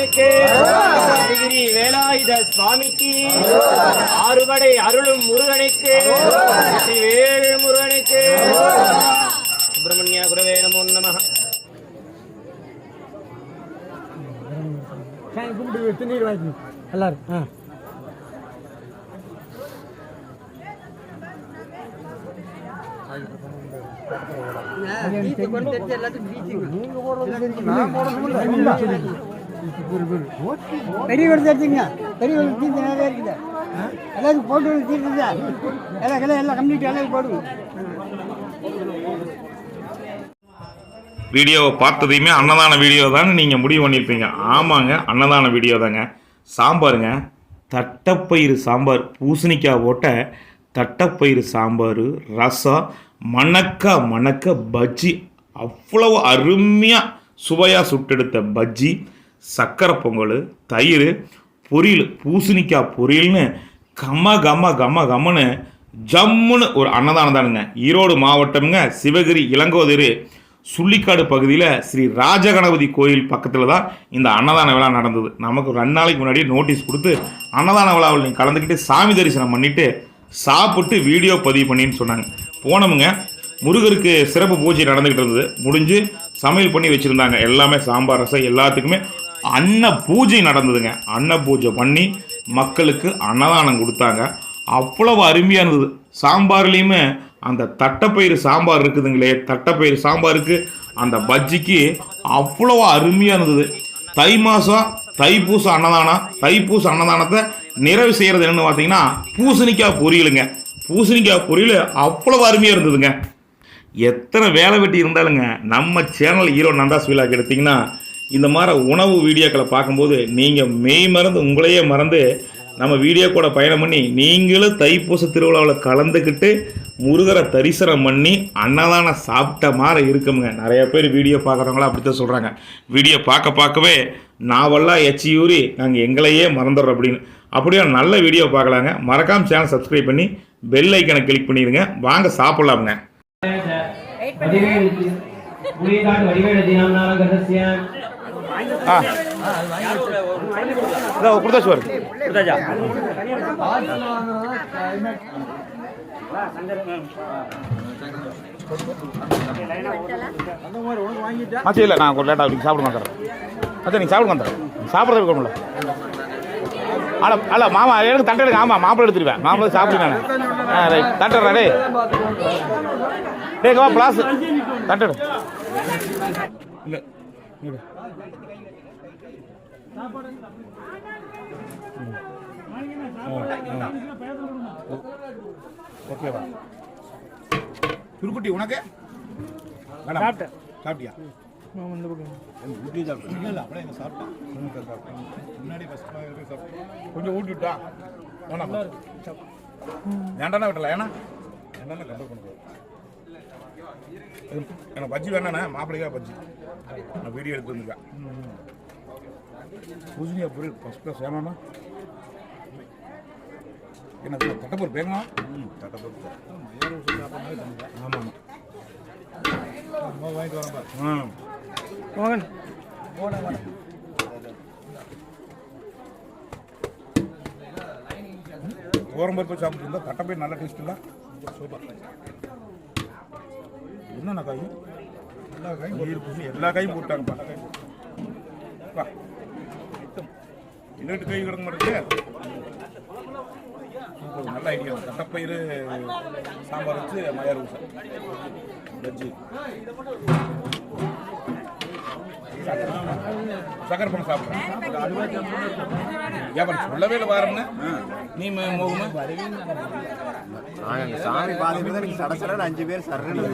முருகனுக்கு அருகிரி வேலாயுத சுவாமிக்கு ஆறுபடை அருளும் முருகனுக்கு வேறு முருகனுக்கு சுப்பிரமணிய குரவே நமோ நம கும்பிட்டு திருநீர் வாங்கி. எல்லாரும். ஆ. பெரியவர் தெரிஞ்சுங்க பெரியவர் தீர்த்து நிறைய இருக்குது. எல்லாரும் போட்டு தீர்த்துதா எல்லாம் எல்லாம் எல்லாம் கம்ப்ளீட் எல்லாம் போடுங்க வீடியோவை பார்த்ததையுமே அன்னதான வீடியோ தானே நீங்கள் முடிவு பண்ணியிருப்பீங்க. ஆமாங்க அன்னதான வீடியோ தாங்க. சாம்பாருங்க. தட்டப்பயிறு சாம்பார் பூசணிக்காய் போட்ட தட்டப்பயிறு சாம்பார் ரசம் மணக்க மணக்க பஜ்ஜி. அவ்வளவு அருமையாக சுவையாக சுட்டெடுத்த பஜ்ஜி. சக்கரை பொங்கல் தயிர் பொரியல் பூசணிக்காய் பொரியல்னு கம கம கம கமன்னு ஜம்முன்னு ஒரு அன்னதானம் தானுங்க. ஈரோடு மாவட்டம்ங்க சிவகிரி இளங்கோதிரு சுள்ளிக்காடு பகுதியில் ஸ்ரீ ராஜகணபதி கோயில் பக்கத்தில் தான் இந்த அன்னதான விழா நடந்தது. நமக்கு ரெண்டு நாளைக்கு முன்னாடியே நோட்டீஸ் கொடுத்து அன்னதான விழாவில் நீங்கள் கலந்துக்கிட்டு சாமி தரிசனம் பண்ணிவிட்டு சாப்பிட்டு வீடியோ பதிவு பண்ணின்னு சொன்னாங்க. போனவங்க முருகருக்கு சிறப்பு பூஜை நடந்துக்கிட்டு இருந்தது. முடிஞ்சு சமையல் பண்ணி வச்சுருந்தாங்க. எல்லாமே சாம்பார் ரசம் எல்லாத்துக்குமே அன்ன பூஜை நடந்ததுங்க. அன்ன பூஜை பண்ணி மக்களுக்கு அன்னதானம் கொடுத்தாங்க. அவ்வளவு அருமையாக இருந்தது. சாம்பார்லேயுமே அந்த தட்டைப்பயிறு சாம்பார் இருக்குதுங்களே தட்டைப்பயிறு சாம்பாருக்கு அந்த பஜ்ஜிக்கு அவ்வளவு அருமையாக இருந்தது. தை மாதம் தைப்பூச அன்னதானம் தைப்பூச அன்னதானத்தை நிறைவு செய்கிறது என்னென்னு பார்த்தீங்கன்னா பூசணிக்காய் பொரியலுங்க. பூசணிக்காய் பொரியல் அவ்வளவு அருமையாக இருந்ததுங்க. எத்தனை வேலை வெட்டி இருந்தாலுங்க நம்ம சேனல் ஹீரோ நந்தாஸ் விழாக்கு எடுத்திங்கன்னா இந்த மாதிரி உணவு வீடியோக்களை பார்க்கும்போது நீங்கள் மெய் மறந்து உங்களையே மறந்து நம்ம வீடியோ கூட பயணம் பண்ணி நீங்களும் தைப்பூச திருவிழாவில் கலந்துக்கிட்டு முருகரை தரிசனம் பண்ணி அன்னதானம் சாப்பிட்ட மாதிரி இருக்குங்க. நிறைய பேர் வீடியோ பார்க்குறவங்களாம் அப்படி தான் சொல்கிறாங்க வீடியோ பார்க்க பார்க்கவே நாவெல்லாம் எச்சியூரி நாங்கள் எங்களையே மறந்துடுறோம் அப்படின்னு. அப்படியே நல்ல வீடியோ பார்க்கலாங்க. மறக்காம சேனல் சப்ஸ்கிரைப் பண்ணி பெல் ஐக்கனை கிளிக் பண்ணிடுங்க. வாங்க சாப்பிட்லாமுங்க. ஆ. இதோ கொடுத்தாச்சு பாரு கொடுத்தாச்சா? ஆச்சு இல்லை நான் கொஞ்சம் லேட்டாக நீங்கள் சாப்பிடுங்க வந்துடுறேன் அச்சா நீங்கள் சாப்பிடுங்க வந்துடுறேன் சாப்பிட்றது இருக்கணும்ல அல்ல அல்ல மாமா எனக்கு தட்டை எடுங்க. ஆமாம் மாப்பிள்ளை எடுத்துருவேன். மாப்பிள்ளை சாப்பிடுங்க நான். ஆ ரைட் தட்டுறேன் டேய். டேய் வா பிளாஸ். தட்டு இல்லை ஓகேவா? திருக்குட்டி உனக்கு? சாப்பிட்டேன். சாப்பிட்டியா? ஊட்டி சாப்பிட்டேன். இல்லை அப்படியே எங்க சாப்பிட்டேன் சாப்பிட்டேன். முன்னாடி ஃபஸ்ட் சாப்பிட்டேன். கொஞ்சம் ஊட்டி விட்டா? வேணாம் வேண்டாண்ணா விட்டல? ஏன்னா? என்னென்ன கண்ட்ரோல் எனக்கு பஜ்ஜி வேணாண்ணே மாப்பிள்ளைக்கா பஜ்ஜி. நான் வீடியோ எடுத்து வந்துருக்கேன். பூசணியா பொருள் ஃபஸ்ட் கிளாஸ் வேணாண்ணா என்ன தட்டப்பூர் பேங்கலாம் தட்டப்பூர் ஆமாம் வாங்கிட்டு வரேன் ம் மோகன் ஓரம்பருப்பு சாப்பிட்டு இருந்தால் தட்டப்பயிர் நல்ல டேஸ்ட் இல்லை? சூப்பர் என்னென்ன காய்? எல்லா காயும் எல்லா காயும் போட்டாங்கப்பா. இன்னொரு கை கிடக்க மாட்டேங்குது. நல்ல ஐடியா தட்டப்பயிறு சாம்பார் வச்சு மயார் ஊசா. பஜ்ஜி சக்கரை பண்ண சாப்பிட்றேன். ஏன் சொல்லவே இல்லை பாருங்க நீ மோகமா. நாங்க சாமி பாதி பேர் சட சடன்னு அஞ்சு பேர் சரணு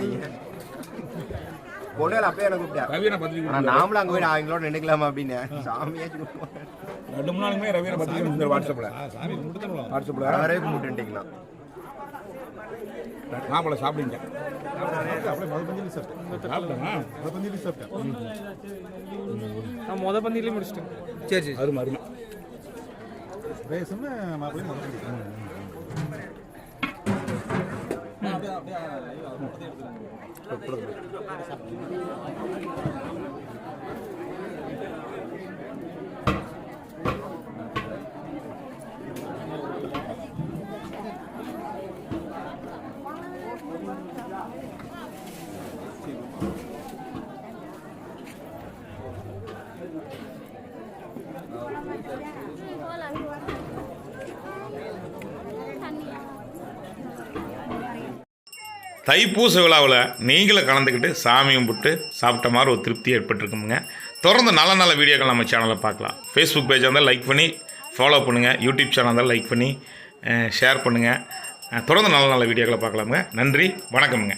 பொண்ணுகள் அப்பயே எனக்கு கூப்பிட்டா? ரவியனை பத்திரிக்கை ஆனா நாமளும் அங்க போய் அவங்களோட நினைக்கலாமா அப்படின்னு. சாமியே ரெண்டு மூணு நாளுமே ரவியனை பத்திரிக்கை வாட்ஸ்அப்பில் வாட்ஸ்அப்பில் வரவே கும்பிட்டுட்டீங்களா? மாப்பிள்ளை சாப்பிடுங்க முத பந்தியிலே முடிச்சிட்டேன். சரி சரி. அருமை அருமை. தைப்பூச விழாவில் நீங்களும் கலந்துக்கிட்டு சாமி கும்பிட்டு சாப்பிட்ட மாதிரி ஒரு திருப்தி ஏற்பட்டிருக்குமுங்க. தொடர்ந்து நல்ல நல்ல வீடியோக்கள் நம்ம சேனலில் பார்க்கலாம். ஃபேஸ்புக் பேஜாக இருந்தால் லைக் பண்ணி ஃபாலோ பண்ணுங்கள் யூடியூப் சேனல் இருந்தால் லைக் பண்ணி ஷேர் பண்ணுங்கள் தொடர்ந்து நல்ல நல்ல வீடியோக்களை பார்க்கலாமுங்க. நன்றி வணக்கமுங்க.